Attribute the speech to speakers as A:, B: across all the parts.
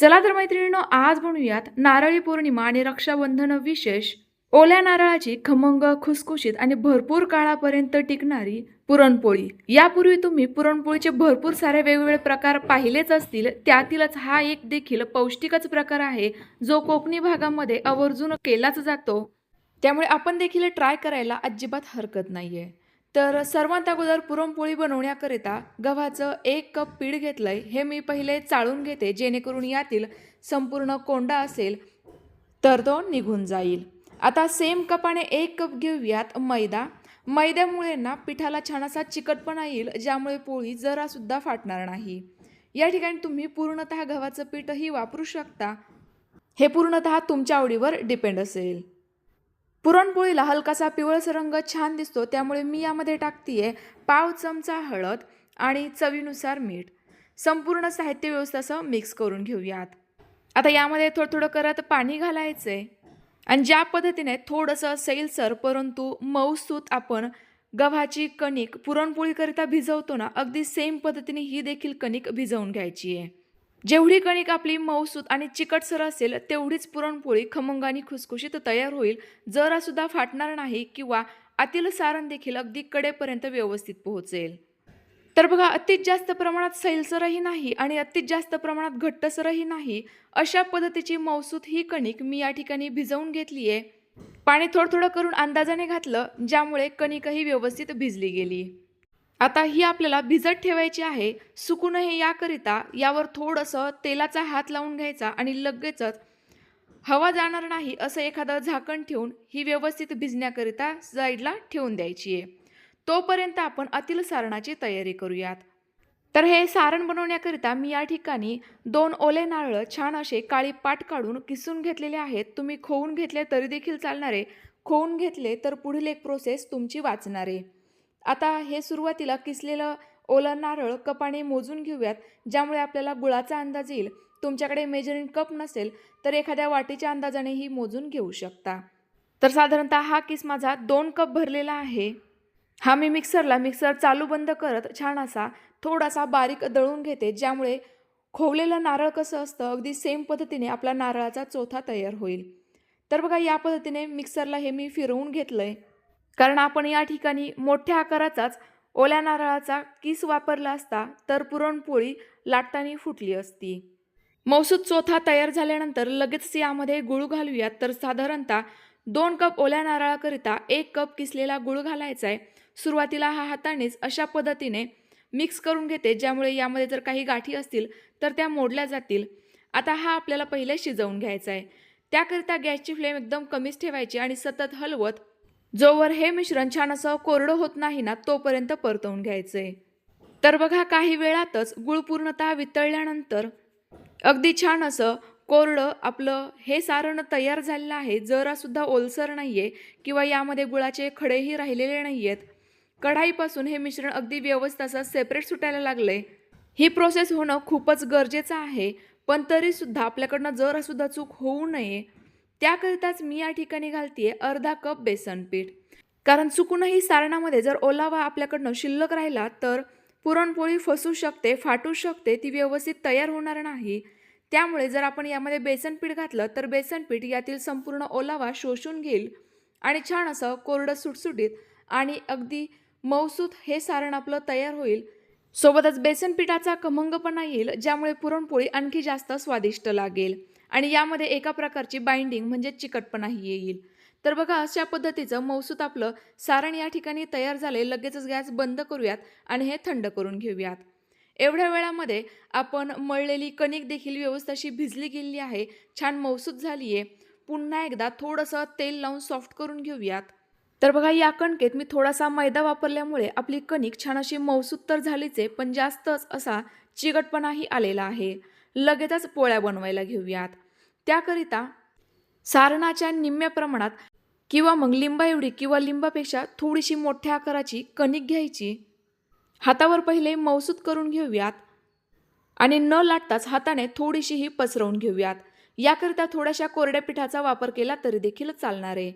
A: चला तर मैत्रिणींनो आज म्हणूयात नारळी पौर्णिमा आणि रक्षाबंधन विशेष. ओल्या नारळाची खमंग खुसखुशीत आणि भरपूर काळापर्यंत टिकणारी पुरणपोळी. यापूर्वी तुम्ही पुरणपोळीचे भरपूर सारे वेगवेगळे प्रकार पाहिलेच असतील. त्यातीलच हा एक देखील पौष्टिकच प्रकार आहे जो कोकणी भागामध्ये आवर्जून केलाच जातो. त्यामुळे आपण देखील ट्राय करायला अजिबात हरकत नाहीये. तर सर्वात अगोदर पुरणपोळी बनवण्याकरिता गव्हाचं एक कप पीठ घेतलं आहे हे मी पहिले चाळून घेते जेणेकरून यातील संपूर्ण कोंडा असेल तर तो निघून जाईल. आता सेम कपाने एक कप घेऊयात मैदा. मैद्यामुळे ना पिठाला छान असा चिकटपणा येईल ज्यामुळे पोळी जरासुद्धा फाटणार नाही. या ठिकाणी तुम्ही पूर्णतः गव्हाचं पीठही वापरू शकता. हे पूर्णतः तुमच्या आवडीवर डिपेंड असेल. पुरणपोळीला हलकासा पिवळसर रंग छान दिसतो त्यामुळे मी यामध्ये टाकतीये पाव चमचा हळद आणि चवीनुसार मीठ. संपूर्ण साहित्य व्यवस्था असं मिक्स करून घेऊयात. आता यामध्ये थोडं थोडं करत पाणी घालायचं आहे आणि ज्या पद्धतीने थोडंसं सैलसर परंतु मऊसूत आपण गव्हाची कणिक पुरणपोळीकरिता भिजवतो ना अगदी सेम पद्धतीने ही देखील कणिक भिजवून घ्यायची आहे जेवढी कणिक आपली मऊसूत आणि चिकटसर असेल तेवढीच पुरणपोळी खमंग आणि खुसखुशीत तयार होईल. जरासुद्धा फाटणार नाही किंवा आतील सारण देखील अगदी कडेपर्यंत व्यवस्थित पोहोचेल. तर बघा अतित जास्त प्रमाणात सैलसरही नाही आणि अतित जास्त प्रमाणात घट्टसरही नाही अशा पद्धतीची मौसूत ही कणिक मी या ठिकाणी भिजवून घेतली आहे. पाणी थोडं थोडं करून अंदाजाने घातलं ज्यामुळे कणिकही व्यवस्थित भिजली गेली. आता ही आपल्याला भिजत ठेवायची आहे. सुकू नये याकरिता यावर थोडंसं तेलाचा हात लावून घ्यायचा आणि लगेचच हवा जाणार नाही असं एखादं झाकण ठेवून ही व्यवस्थित भिजण्याकरिता साईडला ठेवून द्यायची आहे. तोपर्यंत आपण अतिल सारणाची तयारी करूयात. तर हे सारण बनवण्याकरिता मी या ठिकाणी दोन ओले नारळ छान असे काळी पाट काढून किसून घेतलेले आहेत. तुम्ही खोवून घेतले तरी देखील चालणारे. खोवून घेतले तर पुढील एक प्रोसेस तुमची वाचणार आहे. आता हे सुरुवातीला किसलेलं ओलं नारळ कपाने मोजून घेऊयात ज्यामुळे आपल्याला गुळाचा अंदाज येईल. तुमच्याकडे मेजरिंग कप नसेल तर एखाद्या वाटीच्या अंदाजानेही मोजून घेऊ शकता. तर साधारणतः हा किस माझा दोन कप भरलेला आहे. हा मी मिक्सरला मिक्सर चालू बंद करत छान असा थोडासा बारीक दळून घेते ज्यामुळे खोवलेलं नारळ कसं असतं अगदी सेम पद्धतीने आपला नारळाचा चोथा तयार होईल. तर बघा या पद्धतीने मिक्सरला हे मी फिरवून घेतलं आहे कारण आपण या ठिकाणी मोठ्या आकाराचाच ओल्या नारळाचा किस वापरला असता तर पुरणपोळी लाटताना फुटली असती. मौसूद चोथा तयार झाल्यानंतर लगेच यामध्ये गुळ घालूयात तर साधारणतः दोन कप ओल्या नारळाकरिता एक कप किसलेला गुळ घालायचा आहे सुरुवातीला हा हातानेच अशा पद्धतीने मिक्स करून घेते ज्यामुळे यामध्ये जर काही गाठी असतील तर त्या मोडल्या जातील. आता हा आपल्याला पहिले शिजवून घ्यायचा आहे त्याकरिता गॅसची फ्लेम एकदम कमीच ठेवायची आणि सतत हलवत जोवर हे मिश्रण छान असं कोरडं होत नाही ना तोपर्यंत परतवून घ्यायचं. आहे तर बघा काही वेळातच गुळ पूर्णतः वितळल्यानंतर अगदी छान असं कोरडं आपलं हे सारण तयार झालेलं आहे. जरासुद्धा ओलसर नाही आहे किंवा यामध्ये गुळाचे खडेही राहिलेले नाही आहेत कढाईपासून हे मिश्रण अगदी व्यवस्थित असं सेपरेट सुटायला लागलं. आहे ही प्रोसेस होणं खूपच गरजेचं आहे पण तरीसुद्धा आपल्याकडनं जरासुद्धा चूक होऊ नये. त्याकरिताच मी या ठिकाणी घालतीये अर्धा कप बेसन पीठ. कारण चुकूनही सारणामध्ये जर ओलावा आपल्याकडनं शिल्लक राहिला तर पुरणपोळी फसू शकते फाटू शकते ती व्यवस्थित तयार होणार नाही. त्यामुळे जर आपण यामध्ये बेसन पीठ घातलं तर बेसन पीठ यातील संपूर्ण ओलावा शोषून घेईल आणि छान असं कोरडं सुटसुटीत आणि अगदी मौसूत हे सारण आपलं तयार होईल. सोबतच बेसन पिठाचा खमंगपणा येईल ज्यामुळे पुरणपोळी आणखी जास्त स्वादिष्ट लागेल. आणि यामध्ये एका प्रकारची बाइंडिंग म्हणजे चिकटपणाही येईल. तर बघा अशा पद्धतीचं मौसूत आपलं सारण या ठिकाणी तयार झाले लगेचच गॅस बंद करूयात आणि हे थंड करून घेऊयात. एवढ्या वेळामध्ये आपण मळलेली कणिक देखील व्यवस्थाशी भिजली गेलेली आहे. छान मौसूत झाली आहे पुन्हा एकदा थोडंसं तेल लावून सॉफ्ट करून घेऊयात. तर बघा या कणकेत मी थोडासा मैदा वापरल्यामुळे आपली कणिक छान अशी मौसूत तर झालीच आहे पण जास्तच असा चिकटपणाही आलेला आहे. लगेचच पोळ्या बनवायला घेऊयात. त्याकरिता सारणाच्या निम्म्या प्रमाणात किंवा मग लिंबा एवढी किंवा लिंबापेक्षा थोडीशी मोठ्या आकाराची कणिक घ्यायची. हातावर पहिले मौसूद करून घेऊयात. आणि न लाटताच हाताने थोडीशी ही पसरवून घेऊयात. याकरिता थोड्याशा कोरड्या पिठाचा वापर केला तरी देखील चालणार. आहे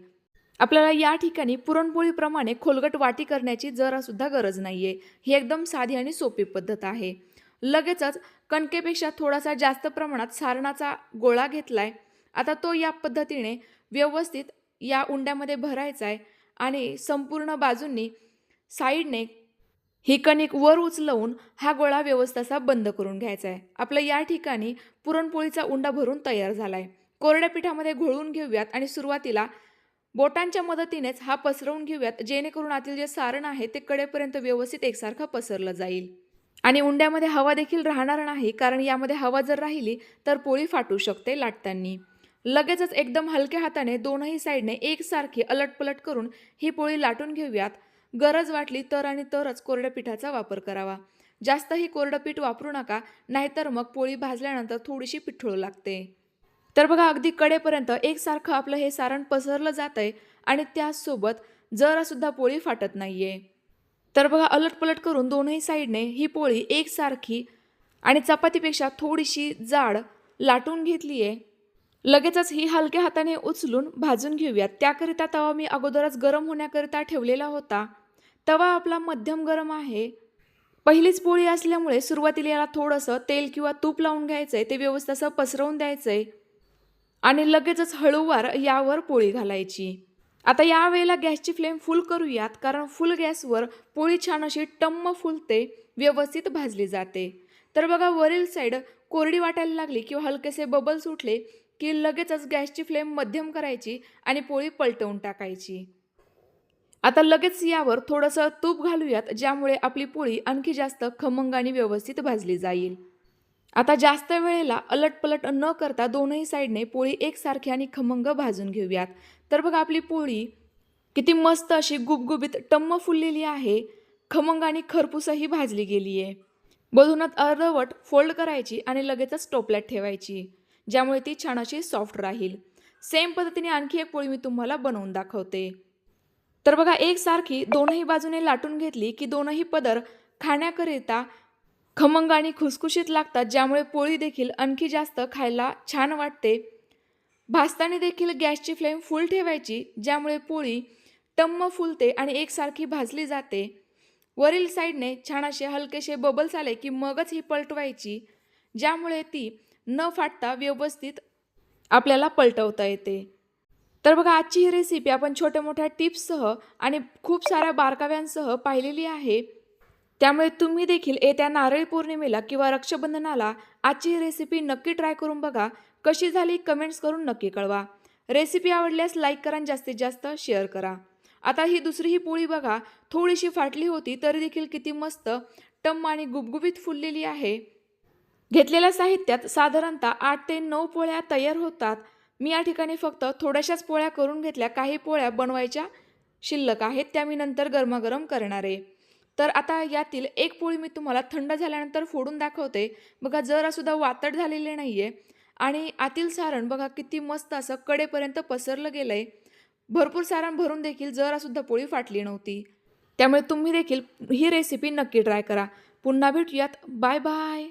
A: आपल्याला या ठिकाणी पुरणपोळीप्रमाणे खोलगट वाटी करण्याची जरासुद्धा गरज नाही आहे ही एकदम साधी आणि सोपी पद्धत आहे. लगेचच कणकेपेक्षा थोडासा जास्त प्रमाणात सारणाचा गोळा घेतलाय. आता तो या पद्धतीने व्यवस्थित या उंड्यामध्ये भरायचा आहे आणि संपूर्ण बाजूंनी साईडने ही कणिक वर उचलवून हा गोळा व्यवस्थित बंद करून घ्यायचा आहे आपलं या ठिकाणी पुरणपोळीचा उंडा भरून तयार झाला आहे कोरड्या पिठामध्ये घोळून घेऊयात आणि सुरुवातीला बोटांच्या मदतीनेच हा पसरवून घेऊयात जेणेकरून आतील जे सारण आहे ते कडेपर्यंत व्यवस्थित एकसारखं पसरलं जाईल. आणि उंड्यामध्ये हवा देखील राहणार नाही कारण यामध्ये हवा जर राहिली तर पोळी फाटू शकते लाटताना. लगेचच एकदम हलक्या हाताने दोनही साईडने एकसारखी अलटपलट करून ही पोळी लाटून घेऊयात. गरज वाटली तर आणि तरच कोरड्या पिठाचा वापर करावा. जास्तही कोरडं पीठ वापरू नका नाहीतर मग पोळी भाजल्यानंतर थोडीशी पिठळू लागते. तर बघा अगदी कडेपर्यंत एकसारखं आपलं हे सारण पसरलं जात आहे आणि त्याचसोबत जरासुद्धा पोळी फाटत नाही आहे तर बघा अलटपलट करून दोनही साईडने ही पोळी एकसारखी आणि चपातीपेक्षा थोडीशी जाड लाटून घेतली आहे. लगेचच ही हलक्या हाताने उचलून भाजून घेऊयात. त्याकरिता तवा मी अगोदरच गरम होण्याकरिता ठेवलेला होता. तवा आपला मध्यम गरम आहे. पहिलीच पोळी असल्यामुळे सुरुवातीला याला थोडंसं तेल किंवा तूप लावून घ्यायचं आहे ते व्यवस्थित असं पसरवून द्यायचं आहे आणि लगेचच हळूवार यावर पोळी घालायची. आता या वेळेला गॅसची फ्लेम फुल करूयात कारण फुल गॅसवर पोळी छान अशी टम्म फुलते व्यवस्थित भाजली जाते. तर बघा वरील साईड कोरडी वाटायला लागली किंवा हलकेसे बबल सुटले की लगेचच गॅसची फ्लेम मध्यम करायची आणि पोळी पलटवून टाकायची. आता लगेच यावर थोडंसं तूप घालूयात ज्यामुळे आपली पोळी आणखी जास्त खमंग आणि व्यवस्थित भाजली जाईल. आता जास्त वेळेला अलटपलट न करता दोनही साईडने पोळी एकसारखी आणि खमंग भाजून घेऊयात. तर बघा आपली पोळी किती मस्त अशी गुबगुबीत टम्म फुललेली आहे. खमंग आणि खरपूसही भाजली गेली आहे बधुनात अर्धवट फोल्ड करायची आणि लगेचच टोपल्यात ठेवायची ज्यामुळे ती छान अशी सॉफ्ट राहील. सेम पद्धतीने आणखी एक पोळी मी तुम्हाला बनवून दाखवते. तर बघा एकसारखी दोनही बाजूने लाटून घेतली की दोनही पदर खाण्याकरिता खमंग आणि खुसखुशीत लागतात ज्यामुळे पोळी देखील आणखी जास्त खायला छान वाटते. भाजताना देखील गॅसची फ्लेम फुल ठेवायची ज्यामुळे पोळी टम्म फुलते आणि एकसारखी भाजली जाते. वरील साईडने छान असे हलकेसे बबल्स आले की मगच ही पलटवायची ज्यामुळे ती न फाटता व्यवस्थित आपल्याला पलटवता येते. तर बघा आजची ही रेसिपी आपण छोट्या मोठ्या टिप्ससह आणि खूप साऱ्या बारकाव्यांसह पाहिलेली आहे. त्यामुळे तुम्ही देखील येत्या नारळी पौर्णिमेला किंवा रक्षाबंधनाला आजची ही रेसिपी नक्की ट्राय करून बघा. कशी झाली कमेंट्स करून नक्की कळवा. रेसिपी आवडल्यास लाईक करा आणि जास्तीत जास्त शेअर करा. आता ही दुसरी ही पोळी बघा. थोडीशी फाटली होती तरी देखील किती मस्त टम्म आणि गुबगुबीत फुललेली आहे. घेतलेल्या साहित्यात साधारणतः आठ ते नऊ पोळ्या तयार होतात. मी या ठिकाणी फक्त थोड्याशाच पोळ्या करून घेतल्या. काही पोळ्या बनवायच्या शिल्लक आहेत त्या मी नंतर गरमागरम करणार. आहे तर आता यातील एक पोळी मी तुम्हाला थंड झाल्यानंतर फोडून दाखवते. बघा जरासुद्धा वातड झालेले नाही आहे आणि आतील सारण बघा किती मस्त असं कडेपर्यंत पसरलं गेलं आहे भरपूर सारण भरून देखील जरासुद्धा पोळी फाटली नव्हती. त्यामुळे तुम्ही देखील ही रेसिपी नक्की ट्राय करा. पुन्हा भेटूयात. Bye bye